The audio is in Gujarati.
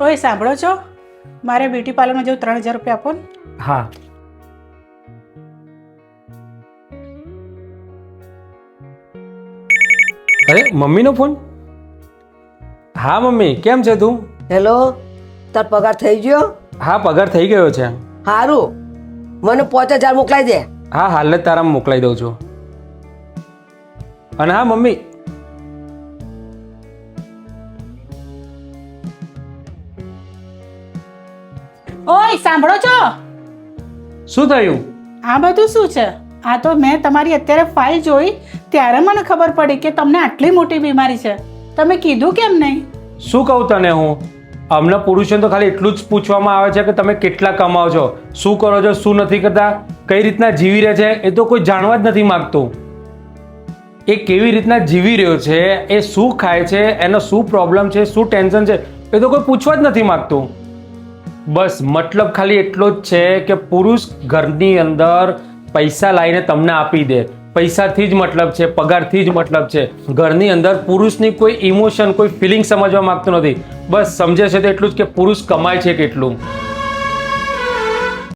ઓય સાંભળો છો? મારે બ્યુટી પાર્લરમાં જવું ત્રણ હજાર રૂપિયા આપો ને. હા. અરે મમ્મીનો ફોન? હા મમ્મી કેમ છે તું? હેલો તાર પગાર થઈ ગયો? હા પગાર થઈ ગયો છે. સારું મને પાંચ હજાર મોકલાઈ દે. હા હાલ જ તારામાં મોકલાઈ દઉં છું. અને હા મમ્મી ઓય સાંભળો છો? શું થયું? આ બધું શું છે? આ તો મેં તમારી અત્યારે ફાઇલ જોઈ ત્યારે મને ખબર પડી કે તમને આટલી મોટી બીમારી છે. તમે કીધું કેમ નહીં? શું કહું તને હું? અમને પુરુષોને તો ખાલી એટલું જ પૂછવામાં આવે છે કે તમે કેટલા કમાઓ છો. શું કરો છો શું નથી કરતા? કઈ રીતના જીવી રહ્યા છે એ તો કોઈ જાણવા જ નથી માગતું. એ કેવી રીતના જીવી રહ્યો છે એ શું ખાય છે એનો શું પ્રોબ્લેમ છે શું ટેન્શન છે એ તો કોઈ પૂછવા જ નથી માગતું. બસ, મતલબ ખાલી એટલો જ છે કે પુરુષ ઘરની અંદર પૈસા લાવીને તમને આપી દે. પૈસાથી જ મતલબ છે, પગારથી જ મતલબ છે. ઘરની અંદર પુરુષની કોઈ ઇમોશન કોઈ ફિલિંગ સમજવા માંગતો નથી. બસ, સમજે છે તો એટલું જ કે પુરુષ કમાય છે કેટલું.